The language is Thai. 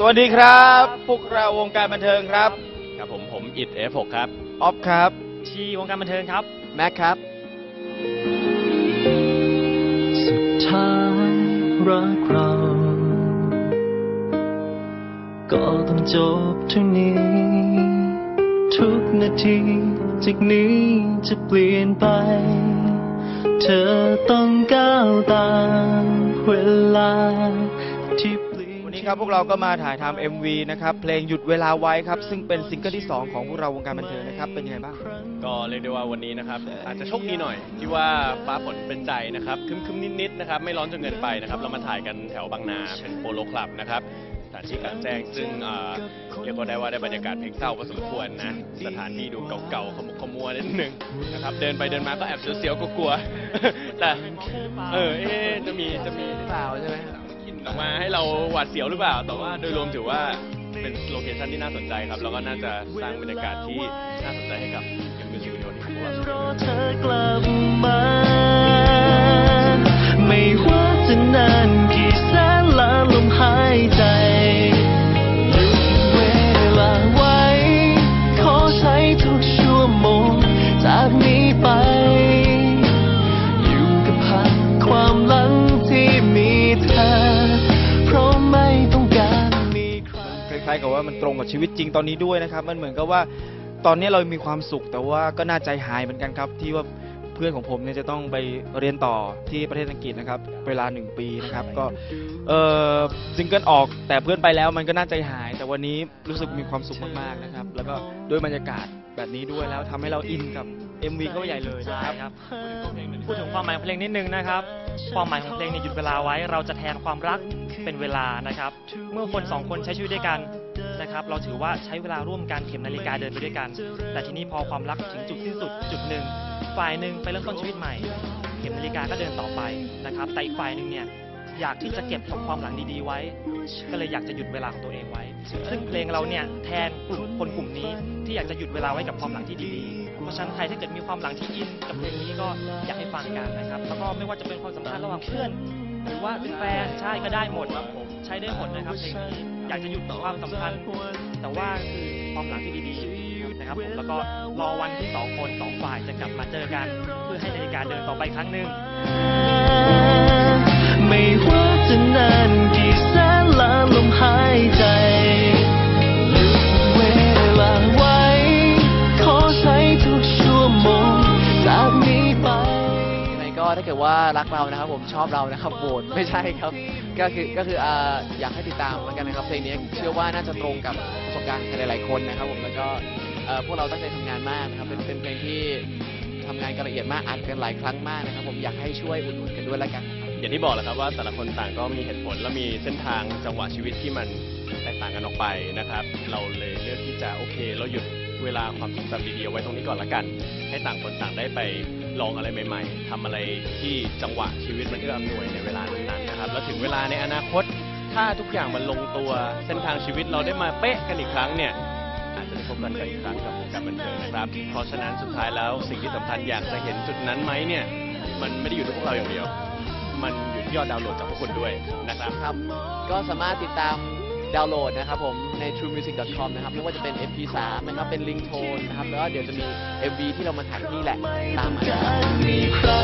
สวัสดีครับพวกเราวงการบันเทิงครับ ครับผมผมอิด F6 ครับ ออฟครับ ชีวงการบันเทิงครับ แม็กครับ สุดท้ายรักเรา ก็ต้องจบเท่านี้ ทุกนาทีจากนี้จะเปลี่ยนไป เธอต้องก้าวตามเวลาที่เปลี่ยนวันนี้ ครับพวกเราก็มาถ่ายทำ MV นะครับเพลงหยุดเวลาไว้ครับซึ่งเป็นซิงเกิลที่ 2 ของพวกเราวงการบันเทิงนะครับเป็นยังไงบ้าง ก็เรียกได้ว่าวันนี้นะครับอาจจะโชคดีหน่อย ที่ว่าฟ้าฝนเป็นใจนะครับครึมๆนิดๆนะครับไม่ร้อนจนเกินไปนะครับเรามาถ่ายกันแถวบางนาเป็นโปโลคลับนะครับสถานที่กลางแจ้งซึ่งเอ่อเรียกว่าได้ว่าได้บรรยากาศเพลงเศร้าพอสมควรนะสถานที่ดูเก่าๆขมุกขมัวนิดนึงนะครับเดินไปเดินมาก็แอบเสียวๆกลัวๆแต่เออเอ๊ะจะมีจะมีเปล่าใช่ไหม ออกมาให้เราหวาดเสียวหรือเปล่า แต่ว่าโดยรวมถือว่าเป็นโลเคชั่นที่น่าสนใจครับ แล้วก็น่าจะสร้างบรรยากาศที่น่าสนใจให้กับมิวสิกวิดีโอนี้ของพวกเรา รอเธอกลับมา ล้ายๆกับว่ามันตรงกับชีวิตจริงตอนนี้ด้วยนะครับ มันเหมือนกับว่าตอนนี้เรามีความสุขแต่ว่าก็น่าใจหายเหมือนกันครับ ที่ว่าเพื่อนของผมเนี่ยจะต้องไปเรียนต่อที่ประเทศอังกฤษนะครับ เวลาหนึ่งปีนะครับ ก็เออซิงเกิลออกแต่เพื่อนไปแล้วมันก็น่าใจหาย แต่วันนี้รู้สึกมีความสุขมากๆนะครับ แล้วก็ด้วยบรรยากาศแบบนี้ด้วยแล้วทำให้เราอินกับ MV ก็ใหญ่เลยใช่นะครับครับพูดถึงความหมายของเพลงนิดนึงนะครับ ความหมายของเพลงเนี่ยหยุดเวลาไว้ เราจะแทนความรักเป็นเวลานะครับ เมื่อคนสองคนใช้ชีวิตด้วยกันนะครับ เราถือว่าใช้เวลาร่วมกันเข็มนาฬิกาเดินไปด้วยกัน แต่ทีนี้พอความรักถึงจุดสิ้นสุดจุดหนึ่งฝ่ายหนึ่งไปเริ่มต้นชีวิตใหม่ เข็มนาฬิกาก็เดินต่อไปนะครับ แต่อีกฝ่ายหนึ่งเนี่ยอยากที่จะเก็บความหลังดีๆไว้ ก็เลยอยากจะหยุดเวลาของตัวเองไว้ ซึ่งเพลงเราเนี่ยแทนกลุ่มคนกลุ่มนี้ที่อยากจะหยุดเวลาไว้กับความหลังที่ดีๆ เพราะฉะนั้นใครถ้าเกิดมีความหลังที่อินกับเพลงนี้ก็อยากให้ฟังกันนะครับ แล้วก็ไม่ว่าจะเป็นความสัมพันธ์ระหว่างเพื่อน หรือว่าเป็นแฟนใช่ก็ได้หมดครับผมใช้ได้หมดนะครับเพลงนี้อยากจะหยุดความสัมพันธ์แต่ว่าคือความหลังที่ดีๆนะครับผมแล้วก็รอวันที่สองคนสองฝ่ายจะกลับมาเจอกัน เพื่อให้นาฬิกาเดินต่อไปครั้งหนึ่งไม่ว่าจะนาน กิดว่ารักเรานะครับผมชอบเรานะครับโหวตไม่ใช่ครับ ก็คือก็คืออ่าอยากให้ติดตามแล้วกันนะครับเพลงนี้เชื่อว่าน่าจะตรงกับประสบการณ์หลายๆคนนะครับผมแล้วก็เอ่อพวกเราตั้งใจทำงานมากนะครับเป็นเป็นเพลงที่ทำงานกันละเอียดมากอัดกันหลายครั้งมากนะครับผมอยากให้ช่วยอุดหนุนกันด้วยแล้วกันนะครับ อย่างที่บอกแหละครับว่าแต่ละคนต่างก็มีเหตุผลและมีเส้นทางจังหวะชีวิตที่มันแตกต่างกันออกไปนะครับ เราเลยเลือกที่จะโอเค เราหยุด เวลาความทรงจำดีๆไว้ตรงนี้ก่อนละกัน ให้ต่างคนต่างได้ไปลองอะไรใหม่ ๆทำอะไรที่จังหวะชีวิตมันเอื้ออำนวยในเวลานั้นๆนะครับ แล้วถึงเวลาในอนาคต ถ้าทุกอย่างมันลงตัวเส้นทางชีวิตเราได้มาเป๊ะกันอีกครั้งเนี่ยอาจจะได้พบกันอีกครั้งกับวงการบันเทิงนะครับ เพราะฉะนั้นสุดท้ายแล้วสิ่งที่สำคัญอยากจะเห็นจุดนั้นไหมเนี่ยมันไม่ได้อยู่ที่พวกเราอย่างเดียว มันอยู่ที่ยอดดาวน์โหลดจากพวกคุณด้วยนะครับครับก็สามารถติดตาม ดาวน์โหลดนะครับผมใน truemusic.com นะครับไม่ว่าจะเป็น MP3 นะครับเป็นลิงโทนนะครับแล้วก็เดี๋ยวจะมี MV ที่เรามาถ่ายที่แหละตามมา